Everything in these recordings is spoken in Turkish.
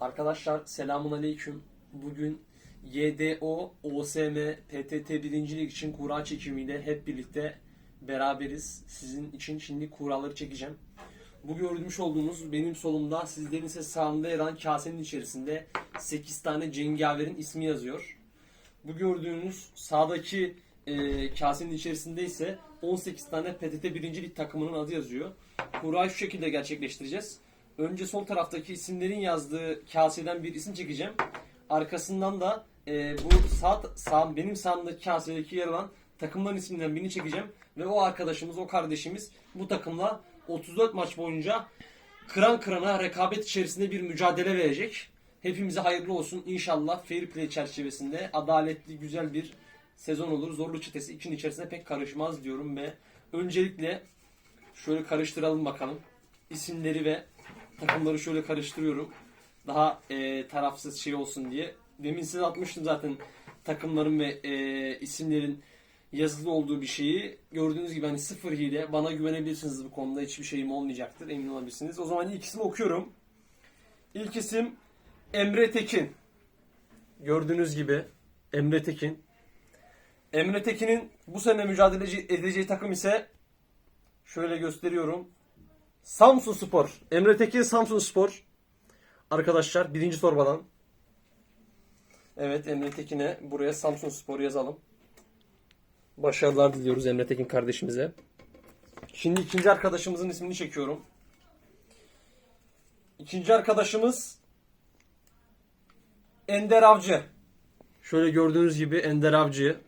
Arkadaşlar selamun aleyküm. Bugün YDO, OSM, PTT 1. Lig için kura çekimiyle hep birlikte beraberiz. Sizin için şimdi kuraları çekeceğim. Bu görmüş olduğunuz benim solumda sizlerin ise sağında yer alan kasenin içerisinde 8 tane cengaverin ismi yazıyor. Bu gördüğünüz sağdaki e, kasenin içerisinde ise 18 tane PTT 1. Lig takımının adı yazıyor. Kurayı şu şekilde gerçekleştireceğiz. Önce sol taraftaki isimlerin yazdığı kaseden bir isim çekeceğim. Arkasından da e, bu sağ, sağ benim sağımdaki kasedeki yer alan takımların isminden birini çekeceğim. Ve o arkadaşımız, o kardeşimiz bu takımla 34 maç boyunca kıran kırana rekabet içerisinde bir mücadele verecek. Hepimize hayırlı olsun. İnşallah fair play çerçevesinde adaletli güzel bir sezon olur. Zorlu çetesi için içerisine pek karışmaz diyorum ve öncelikle şöyle karıştıralım bakalım. İsimleri ve takımları şöyle karıştırıyorum. Daha e, tarafsız şey olsun diye. Demin size atmıştım zaten takımların ve e, isimlerin yazılı olduğu bir şeyi. Gördüğünüz gibi hani sıfır hile. Bana güvenebilirsiniz bu konuda. Hiçbir şeyim olmayacaktır. Emin olabilirsiniz. O zaman ilk ismi okuyorum. İlk isim Emre Tekin. Gördüğünüz gibi Emre Tekin. Emre Tekin'in bu sene mücadele edeceği takım ise şöyle gösteriyorum. Samsun Spor. Emre Tekin Samsun Spor. Arkadaşlar birinci torbadan. Evet Emre Tekin'e buraya Samsun Spor yazalım. Başarılar diliyoruz Emre Tekin kardeşimize. Şimdi ikinci arkadaşımızın ismini çekiyorum. İkinci arkadaşımız Ender Avcı. Şöyle gördüğünüz gibi Ender Avcı.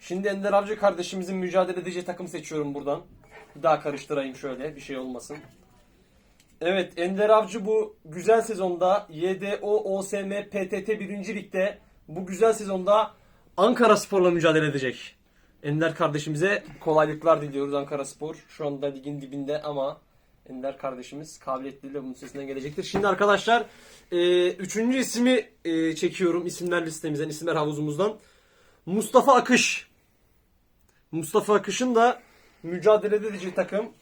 Şimdi Ender Avcı kardeşimizin mücadele edeceği takım seçiyorum buradan. Bir daha karıştırayım şöyle bir şey olmasın. Evet Ender Avcı bu güzel sezonda YDO, OSM, PTT 1. Lig'de bu güzel sezonda Ankara Spor'la mücadele edecek. Ender kardeşimize kolaylıklar diliyoruz Ankara Spor. Şu anda ligin dibinde ama Ender kardeşimiz kabiliyetliyle bunun üstesinden gelecektir. Şimdi arkadaşlar e, üçüncü ismi e, çekiyorum isimler listemizden, isimler havuzumuzdan. Mustafa Akış. Mustafa Akış'ın da mücadele edeceği takım.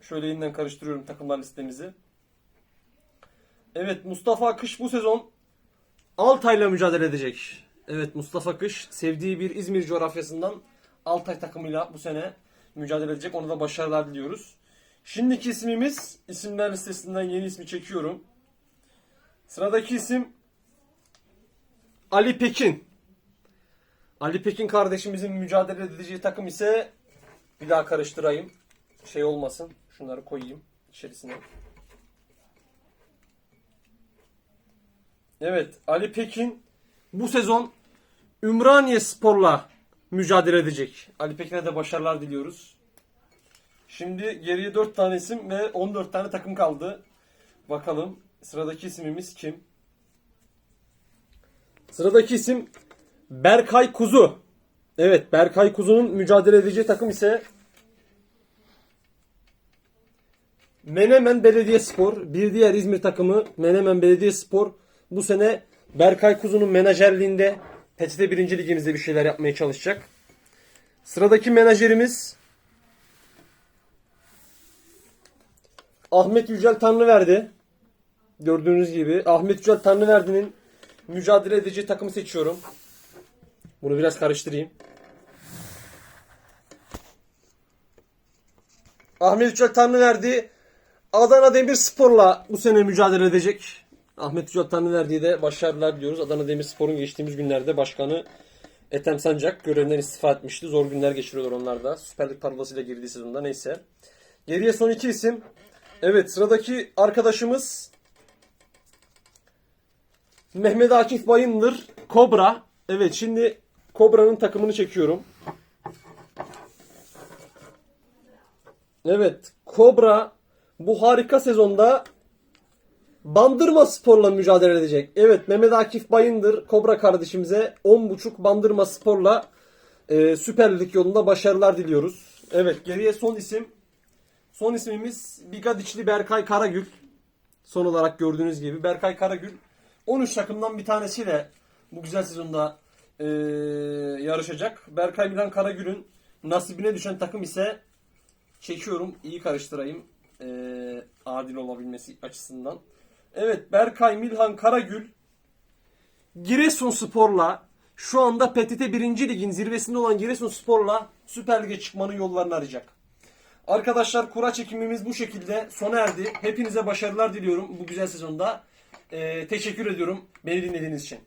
Şöyle yeniden karıştırıyorum takımlar listemizi. Evet Mustafa Akış bu sezon Altay'la mücadele edecek. Evet Mustafa Akış sevdiği bir İzmir coğrafyasından Altay takımıyla bu sene mücadele edecek. Ona da başarılar diliyoruz. Şimdiki ismimiz isimler listesinden yeni ismi çekiyorum. Sıradaki isim Ali Pekin. Ali Pekin kardeşimizin mücadele edeceği takım ise bir daha karıştırayım. Şey olmasın. Şunları koyayım içerisine. Evet Ali Pekin bu sezon Ümraniye Spor'la mücadele edecek. Ali Pekin'e de başarılar diliyoruz. Şimdi geriye 4 tane isim ve 14 tane takım kaldı. Bakalım sıradaki isimimiz kim? Sıradaki isim Berkay Kuzu. Evet Berkay Kuzu'nun mücadele edeceği takım ise Menemen Belediyespor. Bir diğer İzmir takımı Menemen Belediyespor. Bu sene Berkay Kuzu'nun menajerliğinde PTT 1. Ligimizde bir şeyler yapmaya çalışacak. Sıradaki menajerimiz Ahmet Yücel Tanrıverdi. Gördüğünüz gibi Ahmet Yücel Tanrıverdi'nin mücadele edeceği takımı seçiyorum. Bunu biraz karıştırayım. Ahmet Yücel Tanrıverdi Adana Demirspor'la bu sene mücadele edecek. Ahmet Yücel Tanrıverdi'ye de başarılar diliyoruz. Adana Demirspor'un geçtiğimiz günlerde başkanı Ethem Sancak görevinden istifa etmişti. Zor günler geçiriyorlar onlar da. Süper Lig parolasıyla girdiği sezonda neyse. Geriye son iki isim. Evet sıradaki arkadaşımız Mehmet Akif Bayındır. Kobra. Evet şimdi Kobra'nın takımını çekiyorum. Evet Kobra bu harika sezonda Bandırma Spor'la mücadele edecek. Evet Mehmet Akif Bayındır Kobra kardeşimize 10.5 Bandırma Spor'la e, Süper Lig yolunda başarılar diliyoruz. Evet geriye son isim. Son ismimiz Bigadiçli Berkay Karagül. Son olarak gördüğünüz gibi Berkay Karagül 13 takımdan bir tanesiyle bu güzel sezonda e, yarışacak. Berkay Milan Karagül'ün nasibine düşen takım ise çekiyorum. iyi karıştırayım. E, adil olabilmesi açısından. Evet Berkay Milhan Karagül Giresunspor'la şu anda PTT 1. Lig'in zirvesinde olan Giresunspor'la Süper Lig'e çıkmanın yollarını arayacak. Arkadaşlar kura çekimimiz bu şekilde sona erdi. Hepinize başarılar diliyorum bu güzel sezonda. Ee, teşekkür ediyorum beni dinlediğiniz için.